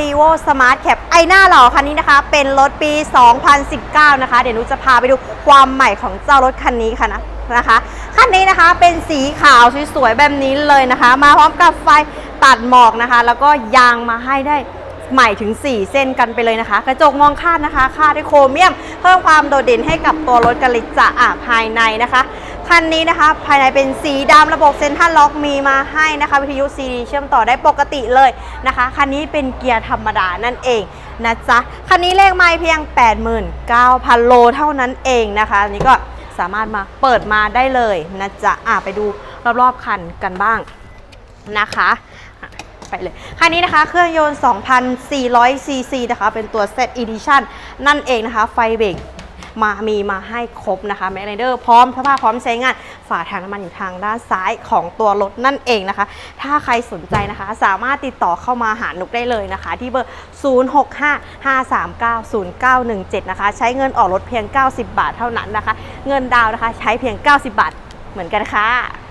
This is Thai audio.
r e v o Smart Cap ไอหน้าหล่อคันนี้นะคะ เป็นรถปี 2019 นะคะ เดี๋ยวหนุจะพาไปดูความใหม่ของเจ้ารถคันนี้ค่ะนะนะคะคันนี้นะคะเป็นสีขาวสวยๆแบบนี้เลยนะคะ มาพร้อมกับไฟตัดหมอกนะคะ แล้วก็ยางมาให้ได้ใหม่ถึง 4 เส้นกันไปเลยนะคะ กระจกมองข้างนะคะค่าด้วยโครเมียม เพิ่มความโดดเด่นให้กับตัวรถกันเลยจะอะภายในนะคะ คันนี้นะคะ ภายในเป็นสีดำระบบเซ็นทรัลล็อกมีมาให้นะคะ วิทยุซีดีเชื่อมต่อได้ปกติเลยนะคะ คันนี้เป็นเกียร์ธรรมดานั่นเองนะจ๊ะ คันนี้เลขไม่เพียง 89,000 โลเท่านั้นเองนะคะอันนี้ก็สามารถมาเปิดมาได้เลยนะจ๊ะอะไปดูรอบๆคันกันบ้างนะคะไปเลยคันนี้นะคะเครื่องยนต์ 2,400ซีซีนะคะ เป็นตัว Set Edition นั่นเองนะคะ ไฟเบรก มามีมาให้ครบนะคะแมกไนเดอร์พร้อมสภาพพร้อมใช้งานฝาถังน้ำมันอยู่ทางด้านซ้ายของตัวรถนั่นเองนะคะ ถ้าใครสนใจนะคะ สามารถติดต่อเข้ามาหานุกได้เลยนะคะ ที่เบอร์ 0655390917 นะคะ ใช้เงินออกรถเพียง 90 บาทเท่านั้นนะคะ เงินดาวน์นะคะ ใช้เพียง 90 บาทเหมือนกันค่ะ